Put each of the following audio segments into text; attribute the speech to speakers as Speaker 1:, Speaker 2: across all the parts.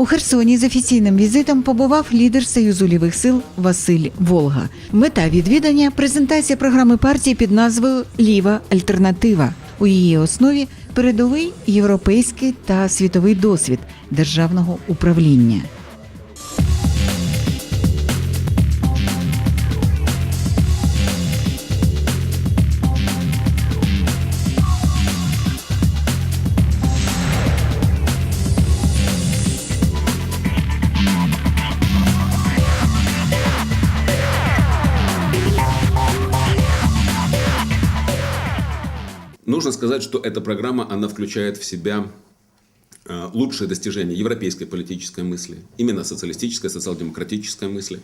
Speaker 1: У Херсоні з офіційним візитом побував лідер Союзу лівих сил Василь Волга. Мета відвідання презентація програми партії під назвою Ліва Альтернатива. У її основі передовий європейський та світовий досвід державного управління.
Speaker 2: Сказать, что эта программа, она включает в себя э, лучшие достижения европейской политической мысли, именно социалистической, социал-демократической мысли.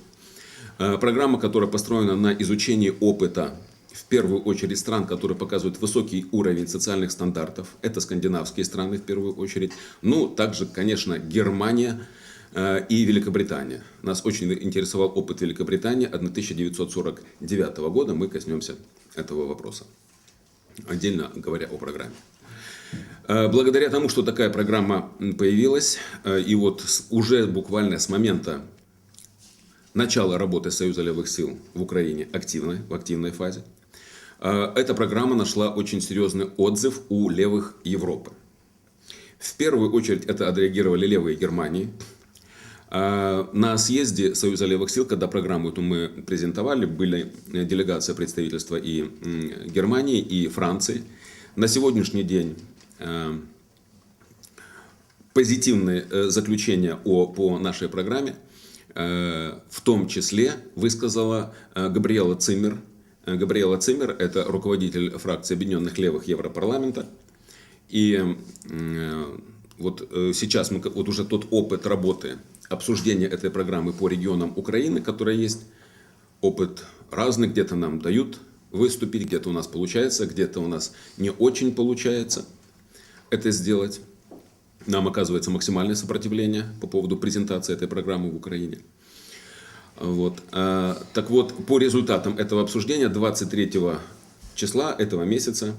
Speaker 2: Э, Программа, которая построена на изучении опыта, в первую очередь, стран, которые показывают высокий уровень социальных стандартов. Это скандинавские страны в первую очередь. Ну, также, конечно, Германия э, и Великобритания. Нас очень интересовал опыт Великобритании 1949 года. Мы коснемся этого вопроса отдельно говоря о программе. Э, Благодаря тому, что такая программа появилась, э, и вот уже буквально с момента начала работы Союза левых сил в Украине активной, в активной фазе, э, эта программа нашла очень серьезный отзыв у левых Европы. В первую очередь это отреагировали левые Германии. А, На съезде Союза левых сил, когда программу эту мы презентовали, были э, делегация представительства и Германии, и Франции. На сегодняшний день э, позитивные э, заключения о, по нашей программе, в том числе высказала Габриэла Циммер. Габриэла Циммер – это руководитель фракции Объединенных Левых Европарламента. И вот сейчас мы, вот уже тот опыт работы, обсуждения этой программы по регионам Украины, которая есть, опыт разный, где-то нам дают выступить, где-то у нас получается, где-то у нас не очень получается это сделать. Нам оказывается максимальное сопротивление по поводу презентации этой программы в Украине. Вот. А, Так вот, по результатам этого обсуждения 23 числа этого месяца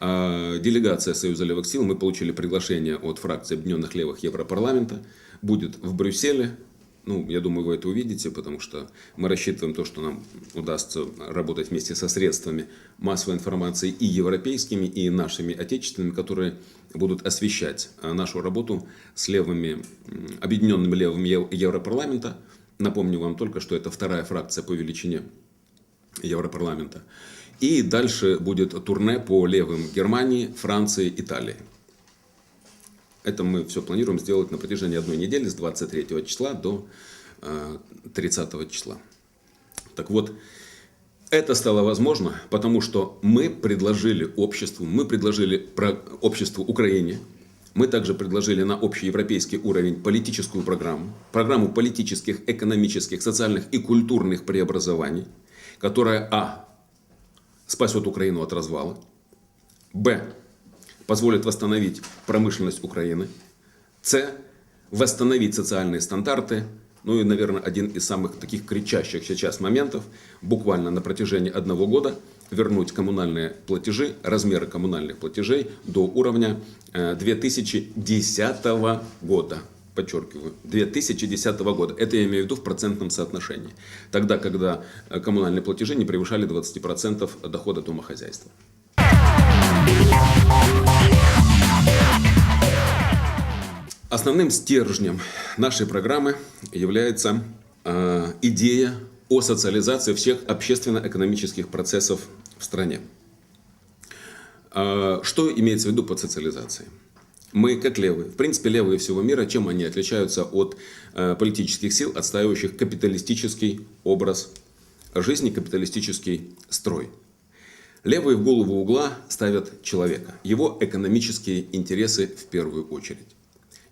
Speaker 2: а, делегация Союза левых сил, мы получили приглашение от фракции Объединенных левых Европарламента, будет в Брюсселе. Ну, я думаю, вы это увидите, потому что мы рассчитываем то, что нам удастся работать вместе со средствами массовой информации и европейскими, и нашими отечественными, которые будут освещать а, нашу работу с левыми, объединенными левыми Ев- Европарламента. Напомню вам только, что это вторая фракция по величине Европарламента. И дальше будет турне по левым Германии, Франции, Италии. Это мы все планируем сделать на протяжении одной недели с 23 числа до э, 30 числа. Так вот, это стало возможно, потому что мы предложили обществу, мы предложили обществу Украине, мы также предложили на общеевропейский уровень политическую программу, программу политических, экономических, социальных и культурных преобразований, которая, а, спасет Украину от развала, б, позволит восстановить промышленность Украины, с, восстановить социальные стандарты, ну и, наверное, один из самых таких кричащих сейчас моментов, буквально на протяжении одного года вернуть коммунальные платежи, размеры коммунальных платежей до уровня э, 2010 года. Подчеркиваю, 2010 года. Это я имею в виду в процентном соотношении. Тогда, когда э, коммунальные платежи не превышали 20% дохода домохозяйства. Основным стержнем нашей программы является э, идея о социализации всех общественно-экономических процессов в стране. Э, что имеется в виду под социализацией? Мы, как левые, в принципе, левые всего мира, чем они отличаются от э, политических сил, отстаивающих капиталистический образ жизни, капиталистический строй? Левые в голову угла ставят человека, его экономические интересы в первую очередь.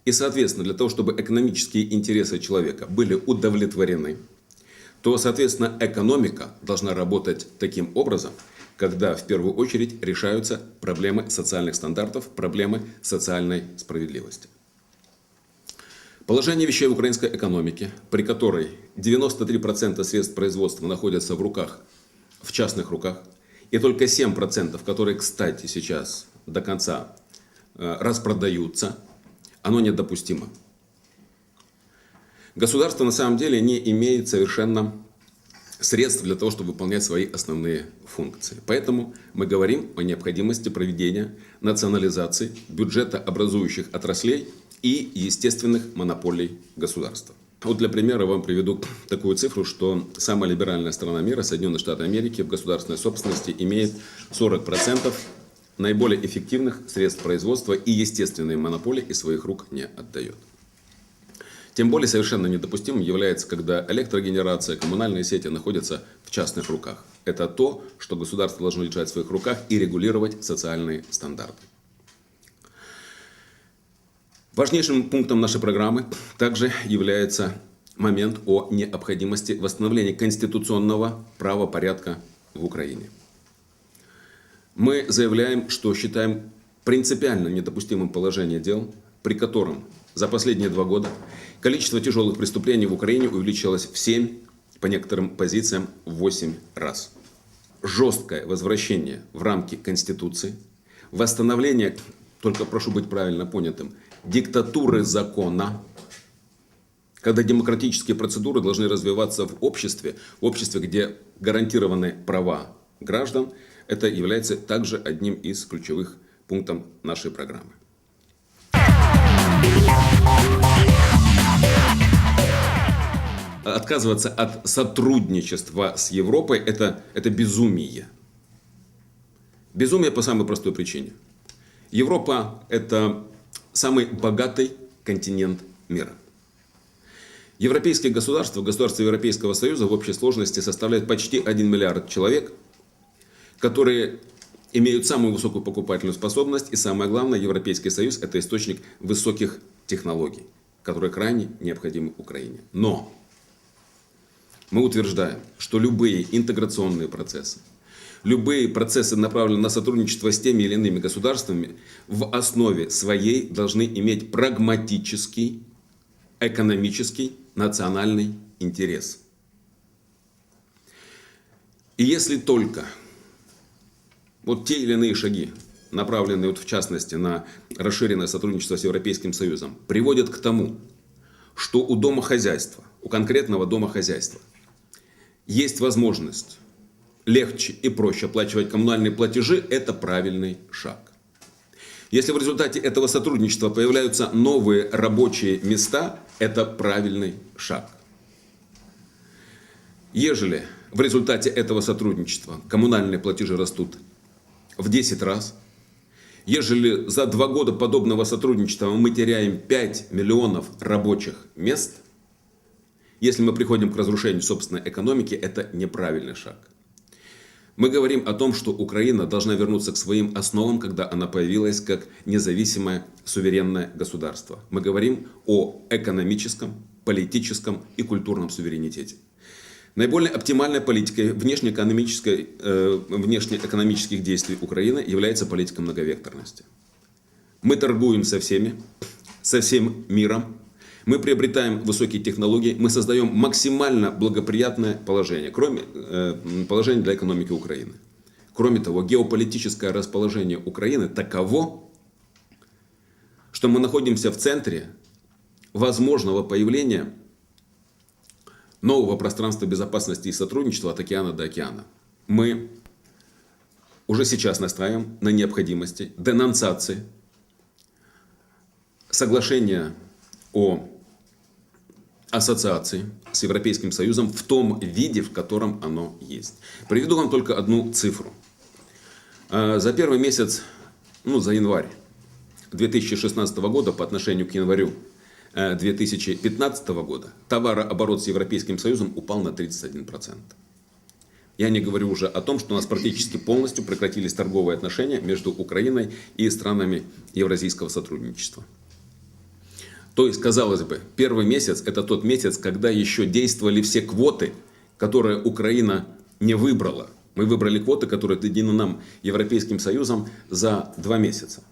Speaker 2: И, соответственно, для того, чтобы экономические интересы человека были удовлетворены, то, соответственно, экономика должна работать таким образом, когда в первую очередь решаются проблемы социальных стандартов, проблемы социальной справедливости. Положение вещей в украинской экономике, при которой 93% средств производства находятся в руках, в частных руках, и только 7%, которые, кстати, сейчас до конца э, распродаются, оно недопустимо. Государство на самом деле не имеет совершенно средств для того, чтобы выполнять свои основные функции. Поэтому мы говорим о необходимости проведения национализации бюджета образующих отраслей и естественных монополий государства. Вот для примера вам приведу такую цифру, что самая либеральная страна мира, Соединенные Штаты Америки, в государственной собственности имеет 40% наиболее эффективных средств производства и естественные монополии из своих рук не отдает. Тем более совершенно недопустимым является, когда электрогенерация, коммунальные сети находятся в частных руках. Это то, что государство должно держать в своих руках и регулировать социальные стандарты. Важнейшим пунктом нашей программы также является момент о необходимости восстановления конституционного правопорядка в Украине. Мы заявляем, что считаем принципиально недопустимым положение дел, при котором за последние два года количество тяжелых преступлений в Украине увеличилось в 7, по некоторым позициям в 8 раз. Жесткое возвращение в рамки Конституции, восстановление, только прошу быть правильно понятым, диктатуры закона, когда демократические процедуры должны развиваться в обществе, в обществе, где гарантированы права граждан, это является также одним из ключевых пунктов нашей программы. Отказываться от сотрудничества с Европой это, это безумие. Безумие по самой простой причине. Европа – это самый богатый континент мира. Европейские государства, государства Европейского Союза в общей сложности составляют почти 1 миллиард человек, которые имеют самую высокую покупательную способность. И самое главное, Европейский Союз – это источник высоких технологий, которые крайне необходимы Украине. Но мы утверждаем, что любые интеграционные процессы, любые процессы, направленные на сотрудничество с теми или иными государствами, в основе своей должны иметь прагматический, экономический, национальный интерес. И если только вот те или иные шаги, направленные вот в частности на расширенное сотрудничество с Европейским Союзом, приводят к тому, что у домохозяйства, у конкретного домохозяйства есть возможность легче и проще оплачивать коммунальные платежи, это правильный шаг. Если в результате этого сотрудничества появляются новые рабочие места, это правильный шаг. Ежели в результате этого сотрудничества коммунальные платежи растут в 10 раз, ежели за два года подобного сотрудничества мы теряем 5 миллионов рабочих мест, если мы приходим к разрушению собственной экономики, это неправильный шаг. Мы говорим о том, что Украина должна вернуться к своим основам, когда она появилась как независимое суверенное государство. Мы говорим о экономическом, политическом и культурном суверенитете. Наиболее оптимальной политикой внешнеэкономической, э, внешнеэкономических действий Украины является политика многовекторности. Мы торгуем со всеми, со всем миром, мы приобретаем высокие технологии, мы создаем максимально благоприятное положение, кроме э, положения для экономики Украины. Кроме того, геополитическое расположение Украины таково, что мы находимся в центре возможного появления нового пространства безопасности и сотрудничества от океана до океана. Мы уже сейчас настраиваем на необходимости денонсации соглашения о ассоциации с Европейским Союзом в том виде, в котором оно есть. Приведу вам только одну цифру. А, за первый месяц, ну, за январь 2016 года по отношению к январю 2015 года товарооборот с Европейским Союзом упал на 31%. Я не говорю уже о том, что у нас практически полностью прекратились торговые отношения между Украиной и странами Евразийского сотрудничества. То есть, казалось бы, первый месяц – это тот месяц, когда еще действовали все квоты, которые Украина не выбрала. Мы выбрали квоты, которые отведены нам Европейским Союзом за два месяца.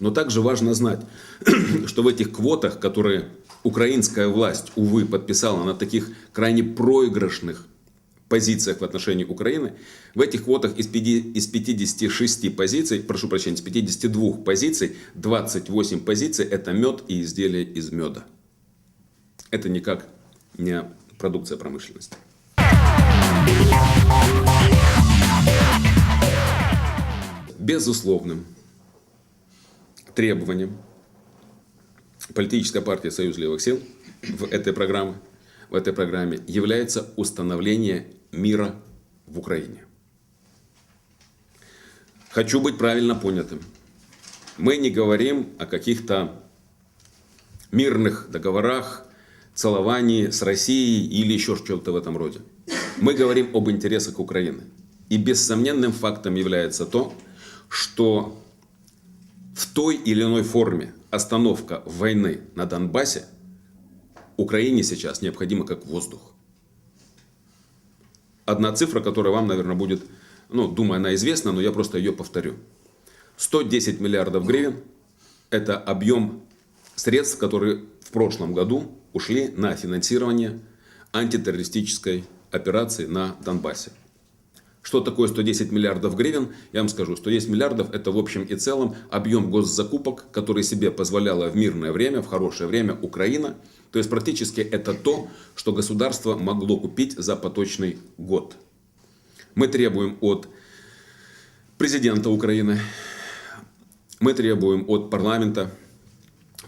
Speaker 2: Но также важно знать, что в этих квотах, которые украинская власть, увы, подписала на таких крайне проигрышных позициях в отношении Украины, в этих квотах из 56 позиций, прошу прощения, из 52 позиций, 28 позиций – это мед и изделия из меда. Это никак не продукция промышленности. Безусловным требованием политической партии «Союз левых сил» в этой программе, в этой программе является установление мира в Украине. Хочу быть правильно понятым. Мы не говорим о каких-то мирных договорах, целовании с Россией или еще что-то в этом роде. Мы говорим об интересах Украины. И бессомненным фактом является то, что в той или иной форме остановка войны на Донбассе Украине сейчас необходима как воздух. Одна цифра, которая вам, наверное, будет, ну, думаю, она известна, но я просто ее повторю. 110 миллиардов гривен – это объем средств, которые в прошлом году ушли на финансирование антитеррористической операции на Донбассе. Что такое 110 миллиардов гривен? Я вам скажу, 110 миллиардов – это в общем и целом объем госзакупок, который себе позволяла в мирное время, в хорошее время Украина. То есть практически это то, что государство могло купить за поточный год. Мы требуем от президента Украины, мы требуем от парламента,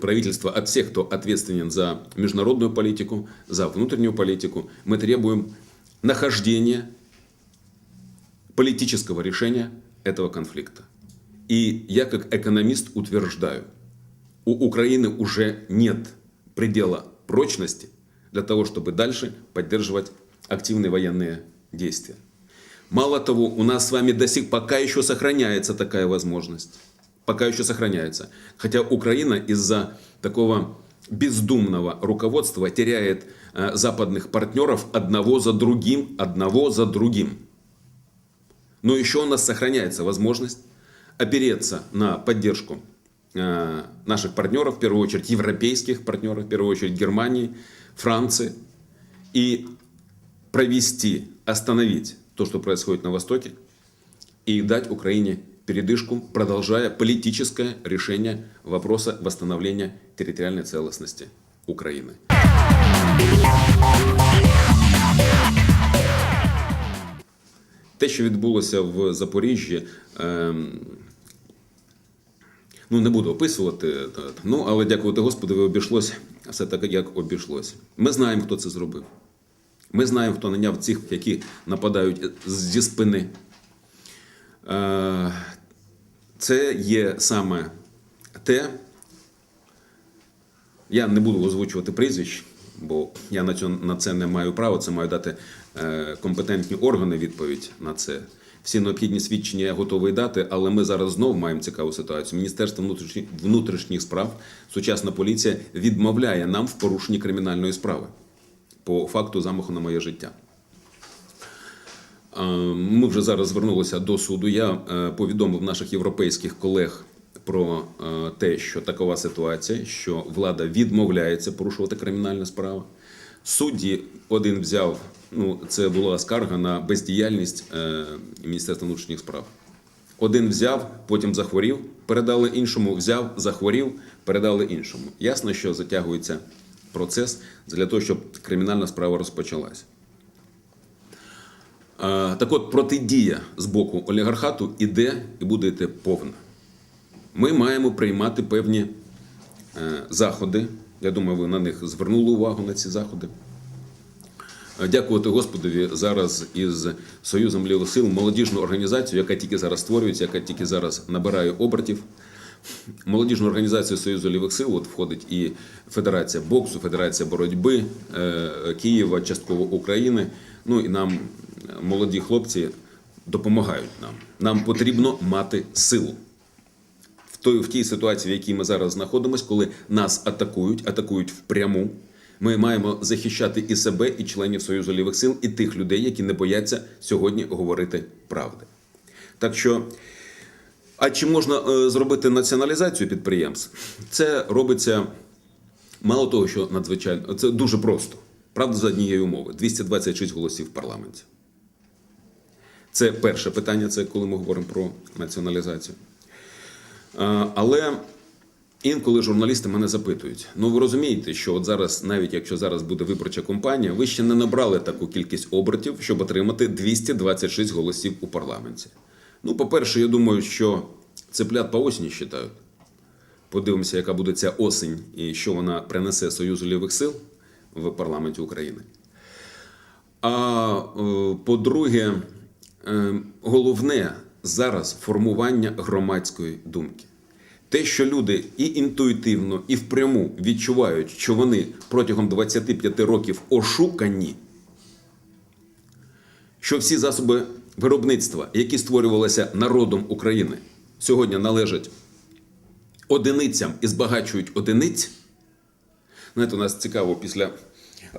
Speaker 2: правительства, от всех, кто ответственен за международную политику, за внутреннюю политику, мы требуем нахождения политического решения этого конфликта. И я как экономист утверждаю, у Украины уже нет предела прочности для того, чтобы дальше поддерживать активные военные действия. Мало того, у нас с вами до сих пока еще сохраняется такая возможность. Пока еще сохраняется. Хотя Украина из-за такого бездумного руководства теряет э, западных партнеров одного за другим, одного за другим. Но еще у нас сохраняется возможность опереться на поддержку э, наших партнеров, в первую очередь европейских партнеров, в первую очередь Германии, Франции, и провести, остановить то, что происходит на Востоке, и дать Украине передышку, продолжая политическое решение вопроса восстановления территориальной целостности Украины. Те, що відбулося в Запоріжжі, ем, ну не буду описувати, ну але дякувати Господу, обійшлось все так, як обійшлось. Ми знаємо, хто це зробив. Ми знаємо, хто наняв цих, які нападають зі спини. Е, Це є саме те, я не буду озвучувати прізвищ, бо я на, це не маю права. Це мають дати компетентні органи відповідь на це. Всі необхідні свідчення я готовий дати, але ми зараз знову маємо цікаву ситуацію. Міністерство внутрішніх, справ, сучасна поліція відмовляє нам в порушенні кримінальної справи по факту замаху на моє життя. Е, Ми вже зараз звернулися до суду. Я е, повідомив наших європейських колег про е, те, що такова ситуація, що влада відмовляється порушувати кримінальну справу. Судді один взяв, ну це була скарга на бездіяльність е, Міністерства внутрішніх справ. Один взяв, потім захворів, передали іншому, взяв, захворів, передали іншому. Ясно, що затягується процес для того, щоб кримінальна справа розпочалась. Е, Так от протидія з боку олігархату іде і буде йти повна. Ми маємо приймати певні е, заходи. Я думаю, ви на них звернули увагу на ці заходи. Дякувати Господові зараз із Союзом лівих сил молодіжну організацію, яка тільки зараз створюється, яка тільки зараз набирає обертів. Молодіжну організацію Союзу лівих сил от входить і Федерація боксу, Федерація боротьби е, Києва, частково України. Ну і нам молоді хлопці допомагають нам. Нам потрібно мати силу. В тій ситуації, в якій ми зараз знаходимося, коли нас атакують, атакують впряму. Ми маємо захищати і себе, і членів Союзу лівих сил, і тих людей, які не бояться сьогодні говорити правди. Так що, а чи можна е, зробити націоналізацію підприємств? Це робиться мало того, що надзвичайно це дуже просто. Правда, за однієї умови: 226 голосів в парламенті. Це перше питання, це коли ми говоримо про націоналізацію. Але Інколи журналісти мене запитують: ну ви розумієте, що от зараз, навіть якщо зараз буде виборча кампанія, ви ще не набрали таку кількість обертів, щоб отримати 226 голосів у парламенті. Ну, по-перше, я думаю, що цеплят по осені вважають. Подивимося, яка буде ця осінь і що вона принесе Союзу лівих сил в парламенті України. А е, по-друге, е, головне зараз формування громадської думки. Те, що люди і інтуїтивно, і впряму відчувають, що вони протягом 25 років ошукані, що всі засоби виробництва, які створювалися народом України, сьогодні належать одиницям і збагачують одиниць. Знаєте, у нас цікаво після.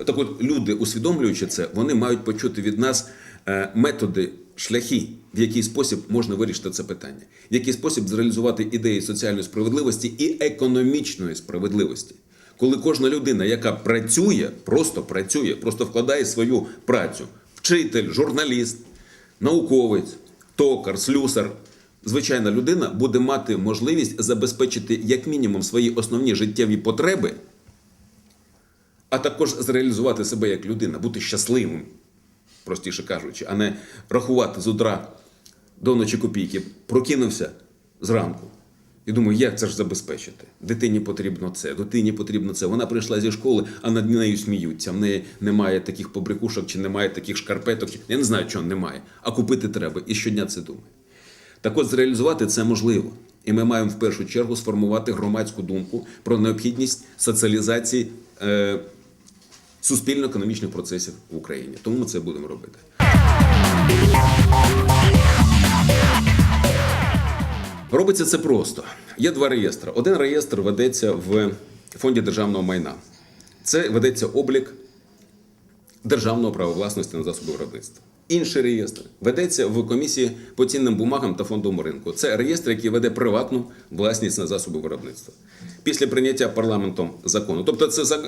Speaker 2: Так от люди, усвідомлюючи це, вони мають почути від нас методи, шляхи, в який спосіб можна вирішити це питання, в який спосіб зреалізувати ідеї соціальної справедливості і економічної справедливості. Коли кожна людина, яка працює, просто працює, просто вкладає свою працю, вчитель, журналіст, науковець, токар, слюсар, звичайна людина буде мати можливість забезпечити як мінімум свої основні життєві потреби а також зреалізувати себе як людина, бути щасливим, простіше кажучи, а не рахувати з утра до ночі копійки. Прокинувся зранку. І думаю, як це ж забезпечити? Дитині потрібно це, дитині потрібно це. Вона прийшла зі школи, а над нею сміються. В неї немає таких побрякушок, чи немає таких шкарпеток. Я не знаю, чого немає. А купити треба. І щодня це думає. Так от зреалізувати це можливо. І ми маємо в першу чергу сформувати громадську думку про необхідність соціалізації е, суспільно-економічних процесів в Україні. Тому ми це будемо робити. Робиться це просто. Є два реєстри. Один реєстр ведеться в фонді державного майна. Це ведеться облік державного права власності на засоби виробництва. Інший реєстр ведеться в комісії по цінним бумагам та фондовому ринку. Це реєстр, який веде приватну власність на засоби виробництва. Після прийняття парламентом закону. Тобто це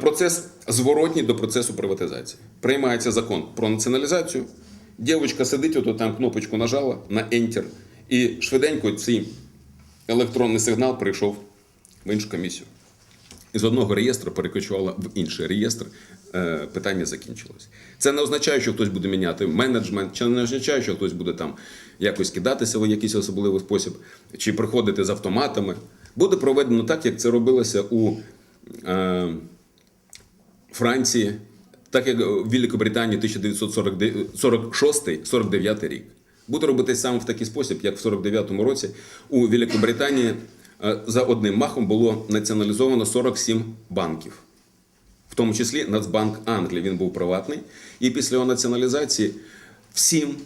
Speaker 2: процес зворотній до процесу приватизації. Приймається закон про націоналізацію. Дівчинка сидить, ото там кнопочку нажала на Enter, і швиденько цей електронний сигнал прийшов в іншу комісію. Із одного реєстру перекочувала в інший реєстр, е, питання закінчилось. Це не означає, що хтось буде міняти менеджмент, чи не означає, що хтось буде там якось кидатися в якийсь особливий спосіб, чи приходити з автоматами. Буде проведено так, як це робилося у е, Франції, так як в Великобританії 1946-49 рік. Буде робитись саме в такий спосіб, як в 49-му році у Великобританії за одним махом було націоналізовано 47 банків. В тому числі Нацбанк Англії, він був приватний. І після його націоналізації всім,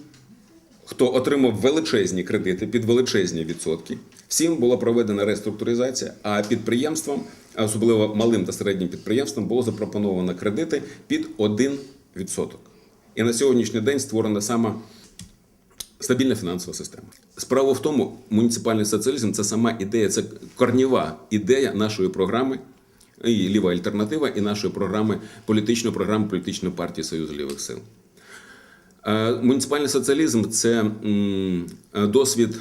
Speaker 2: хто отримав величезні кредити під величезні відсотки, всім була проведена реструктуризація, а підприємствам, особливо малим та середнім підприємствам, було запропоновано кредити під 1%. І на сьогоднішній день створена сама стабільна фінансова система. Справа в тому, муніципальний соціалізм це сама ідея, це корнєва ідея нашої програми. І ліва альтернатива, і нашої програми політичної програми політичної партії Союзу лівих сил. Е, Муніципальний соціалізм це досвід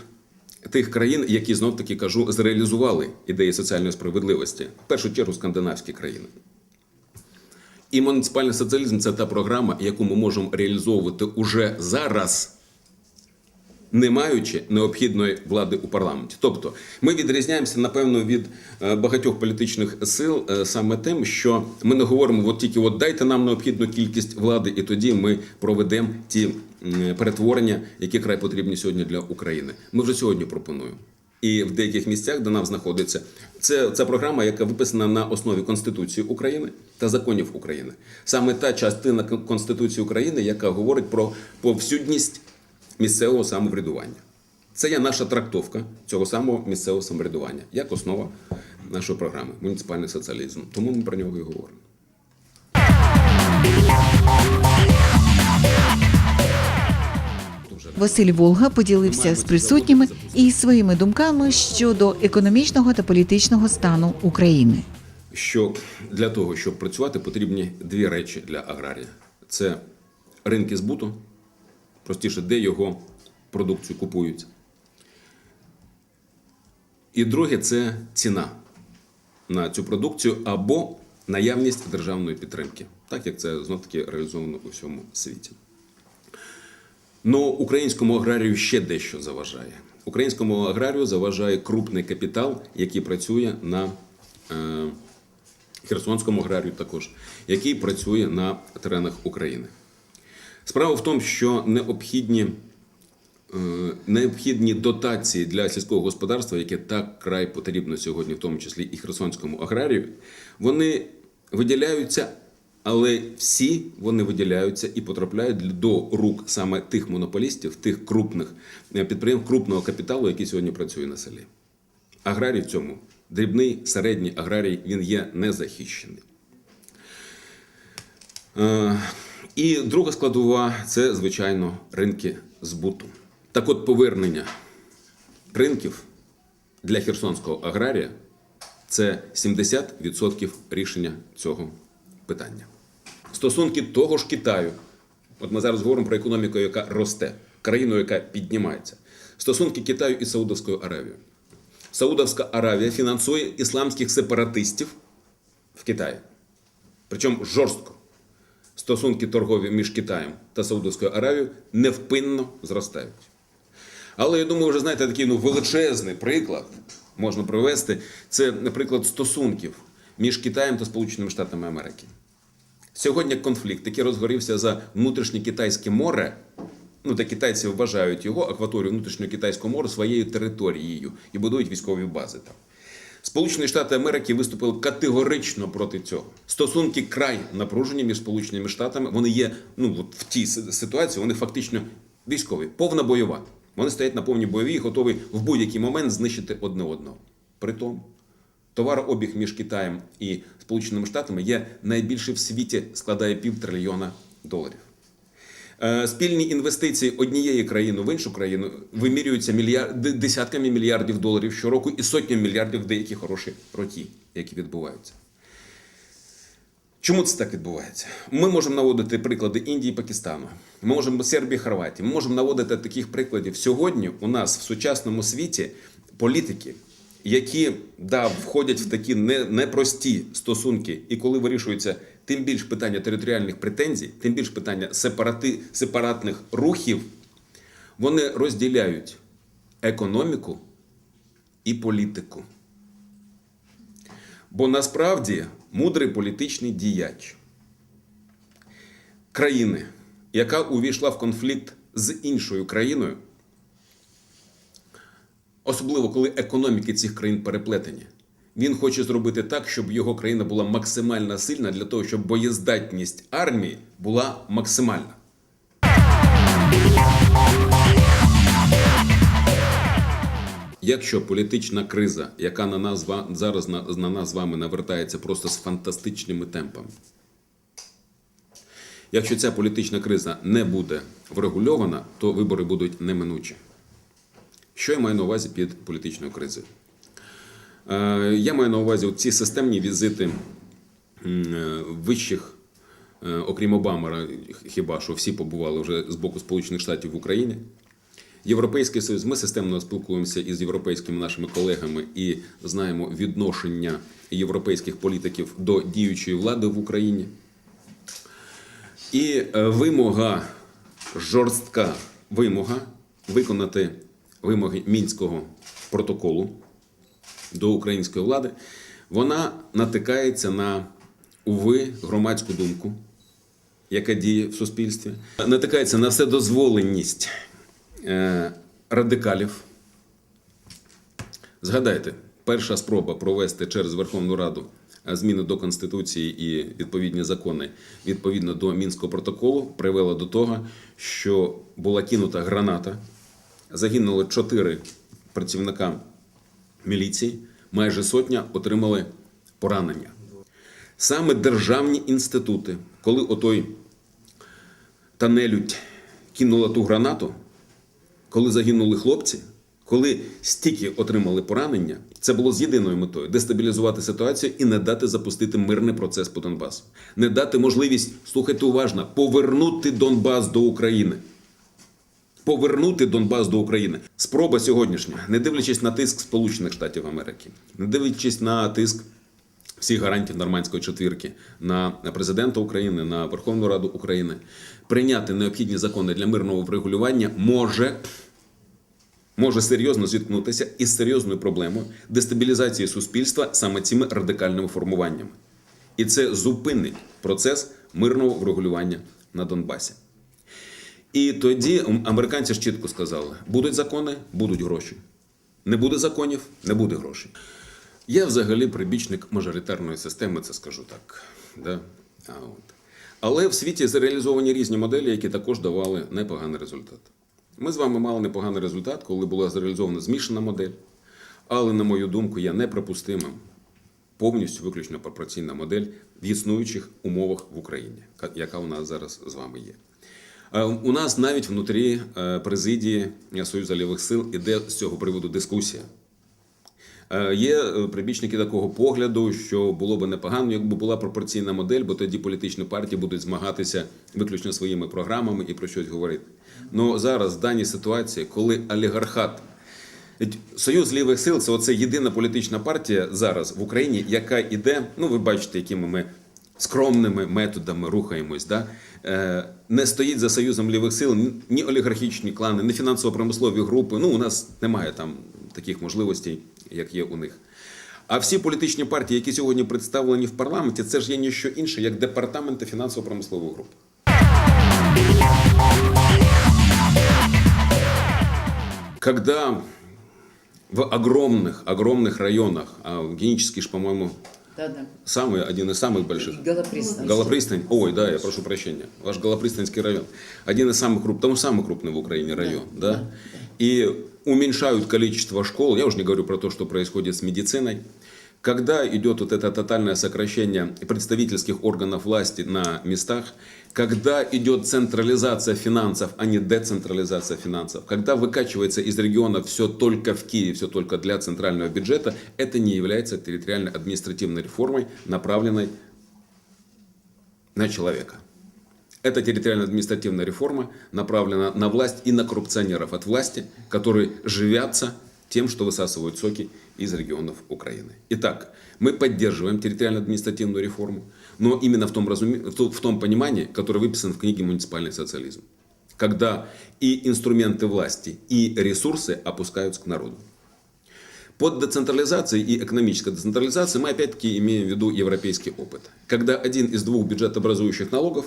Speaker 2: тих країн, які знов таки кажу, зреалізували ідеї соціальної справедливості, в першу чергу скандинавські країни. І муніципальний соціалізм це та програма, яку ми можемо реалізовувати уже зараз, не маючи необхідної влади у парламенті. Тобто ми відрізняємося, напевно, від е, багатьох політичних сил е, саме тим, що ми не говоримо от тільки от дайте нам необхідну кількість влади, і тоді ми проведемо ті перетворення, які край потрібні сьогодні для України. Ми вже сьогодні пропонуємо. І в деяких місцях, де нам знаходиться, це, це програма, яка виписана на основі Конституції України та законів України. Саме та частина Конституції України, яка говорить про повсюдність місцевого самоврядування. Це є наша трактовка цього самого місцевого самоврядування як основа нашої програми муніципальний соціалізм. Тому ми про нього і говоримо.
Speaker 1: Василь Волга поділився з присутніми і своїми думками щодо економічного та політичного стану України.
Speaker 2: що для того, щоб працювати, потрібні дві речі для аграрія: це ринки збуту, простіше, де його продукцію купують. І друге це ціна. на цю продукцію або наявність державної підтримки, так як це знов таки реалізовано у всьому світі. Ну, українському аграрію ще дещо заважає. Українському аграрію заважає крупний капітал, який працює на е, Херсонському аграрію також, який працює на теренах України. Справа в тому, що необхідні, е, необхідні дотації для сільського господарства, яке так край потрібно сьогодні, в тому числі і Херсонському аграрію, вони виділяються, але всі вони виділяються і потрапляють до рук саме тих монополістів, тих крупних е, підприємств, крупного капіталу, який сьогодні працює на селі. Аграрій в цьому дрібний середній аграрій він є незахищений. І друга складова це, звичайно, ринки збуту. Так от повернення ринків для херсонського аграрія це 70% рішення цього питання. Стосунки того ж Китаю. От ми зараз говоримо про економіку, яка росте, країну, яка піднімається. Стосунки Китаю і Саудовською Аравією. Саудовська Аравія фінансує ісламських сепаратистів в Китаї. Причому жорстко. Стосунки торгові між Китаєм та Саудовською Аравією невпинно зростають. Але я думаю, вже знаєте, такий ну, величезний приклад можна привести. Це, наприклад, стосунків між Китаєм та Сполученими Штатами Америки. Сьогодні конфлікт, який розгорівся за внутрішнє китайське море. Ну, де китайці вважають його акваторію внутрішнього китайського моря своєю територією і будують військові бази там. Сполучені Штати Америки виступили категорично проти цього. Стосунки край напружені між Сполученими Штатами. Вони є ну от в тій ситуації, вони фактично військові, повна бойова. Вони стоять на повній бойовій і готові в будь-який момент знищити одне одного. Притом, товарообіг між Китаєм і Сполученими Штатами є найбільший в світі, складає пів трильйона доларів. Е, Спільні інвестиції однієї країни в іншу країну вимірюються мільярд, десятками мільярдів доларів щороку і сотнями мільярдів деякі хороші роки, які відбуваються. Чому це так відбувається? Ми можемо наводити приклади Індії, Пакистану, ми можемо Сербії, Хорватії. Ми можемо наводити таких прикладів. Сьогодні у нас в сучасному світі політики, які да, входять в такі непрості стосунки, і коли вирішується тим більш питання територіальних претензій, тим більш питання сепарати, сепаратних рухів, вони розділяють економіку і політику. Бо насправді мудрий політичний діяч країни, яка увійшла в конфлікт з іншою країною, особливо коли економіки цих країн переплетені, він хоче зробити так, щоб його країна була максимально сильна для того, щоб боєздатність армії була максимальна. Якщо політична криза, яка на нас зараз на, на нас з вами навертається просто з фантастичними темпами, якщо ця політична криза не буде врегульована, то вибори будуть неминучі. Що я маю на увазі під політичною кризою? Е, Я маю на увазі ці системні візити е, вищих, е, окрім Обамера, хіба що всі побували вже з боку Сполучених Штатів в Україні. Європейський Союз, ми системно спілкуємося із європейськими нашими колегами і знаємо відношення європейських політиків до діючої влади в Україні. І вимога, жорстка вимога виконати вимоги Мінського протоколу до української влади, вона натикається на уви громадську думку, яка діє в суспільстві, натикається на вседозволеність е, радикалів. Згадайте, перша спроба провести через Верховну Раду е, зміни до Конституції і відповідні закони відповідно до Мінського протоколу привела до того, що була кинута граната, загинули чотири працівника міліції, майже сотня отримали поранення. Саме державні інститути, коли отой та нелюдь кинула ту гранату, коли загинули хлопці, коли стільки отримали поранення, це було з єдиною метою дестабілізувати ситуацію і не дати запустити мирний процес по Донбасу, не дати можливість, слухайте уважно, повернути Донбас до України. Повернути Донбас до України. Спроба сьогоднішня, не дивлячись на тиск Сполучених Штатів Америки, не дивлячись на тиск всіх гарантів нормандської четвірки на президента України, на Верховну Раду України, прийняти необхідні закони для мирного врегулювання може може серйозно зіткнутися із серйозною проблемою дестабілізації суспільства саме цими радикальними формуваннями. І це зупинить процес мирного врегулювання на Донбасі. І тоді американці ж чітко сказали: будуть закони, будуть гроші. Не буде законів, не буде грошей. Я взагалі прибічник мажоритарної системи, це скажу так. Да? А, от. Але в світі зареалізовані різні моделі, які також давали непоганий результат. Ми з вами мали непоганий результат, коли була зареалізована змішана модель. Але, на мою думку, є неприпустимим повністю виключно пропорційна модель в існуючих умовах в Україні, яка у нас зараз з вами є. Е, У нас навіть внутрі е, президії Союзу лівих сил іде з цього приводу дискусія. Е, Є прибічники такого погляду, що було би непогано, якби була пропорційна модель, бо тоді політичні партії будуть змагатися виключно своїми програмами і про щось говорити. Ну зараз в даній ситуації, коли олігархат Союз лівих сил це оце єдина політична партія зараз в Україні, яка іде. Ну, ви бачите, якими ми скромними методами рухаємось. Да? Е, не стоїть за союзом лівих сил ні- ні олігархічні клани, ні фінансово-промислові групи. Ну, у нас немає там таких можливостей, як є у них. А всі політичні партії, які сьогодні представлені в парламенті, це ж є ніщо інше, як департаменти фінансово-промислових груп. Когда в огромных, огромных районах, а Генический ж, по-моему,
Speaker 3: Да, да.
Speaker 2: самый, один из самых больших,
Speaker 3: Голопристань.
Speaker 2: Голопристань, ой, да, я прошу прощения, ваш Голопристанский район, один из самых крупных, там самый крупный в Украине район, да, и уменьшают количество школ, я уже не говорю про то, что происходит с медициной, Когда идет вот это тотальное сокращение представительских органов власти на местах, когда идет централизация финансов, а не децентрализация финансов, когда выкачивается из регионов все только в Киеве, все только для центрального бюджета, это не является территориально-административной реформой, направленной на человека. Эта территориально-административная реформа направлена на власть и на коррупционеров от власти, которые живятся тем, что высасывают соки из регионов Украины. Итак, мы поддерживаем территориально-административную реформу, но именно в том, разуме- в том- понимании, которое выписано в книге «Муниципальный социализм», когда и инструменты власти, и ресурсы опускаются к народу. Под децентрализацией и экономической децентрализацией мы опять-таки имеем в виду европейский опыт. Когда один из двух бюджетообразующих налогов,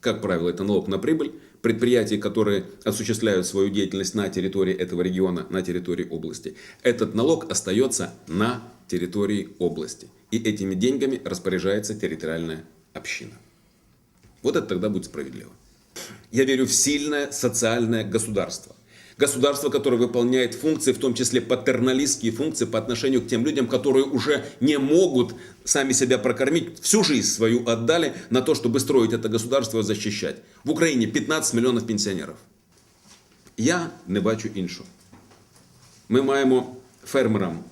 Speaker 2: как правило, это налог на прибыль, предприятий, которые осуществляют свою деятельность на территории этого региона, на территории области, этот налог остается на территории области. И этими деньгами распоряжается территориальная община. Вот это тогда будет справедливо. Я верю в сильное социальное государство. Государство, которое выполняет функции, в том числе патерналистские функции по отношению к тем людям, которые уже не могут сами себя прокормить, всю жизнь свою отдали на то, чтобы строить это государство и защищать. В Украине 15 миллионов пенсионеров. Я не бачу іншого. Ми маємо фермерам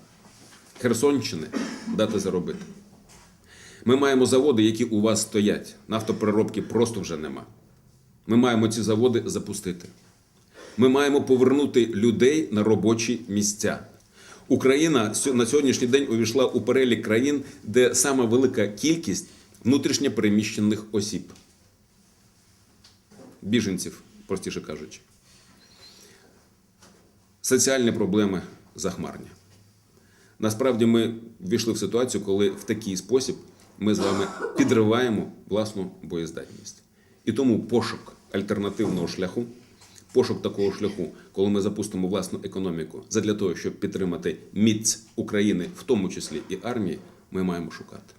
Speaker 2: Херсонщини дати заробити. Ми маємо заводи, які у вас стоять. Нафтопереробки просто вже нема. Ми маємо ці заводи запустити. Ми маємо повернути людей на робочі місця. Україна на сьогоднішній день увійшла у перелік країн, де сама велика кількість внутрішньопереміщених осіб. Біженців, простіше кажучи. Соціальні проблеми захмарні. Насправді ми ввійшли в ситуацію, коли в такий спосіб ми з вами підриваємо власну боєздатність. І тому пошук альтернативного шляху, пошук такого шляху, коли ми запустимо власну економіку, задля того, щоб підтримати міць України, в тому числі і армії, ми маємо шукати.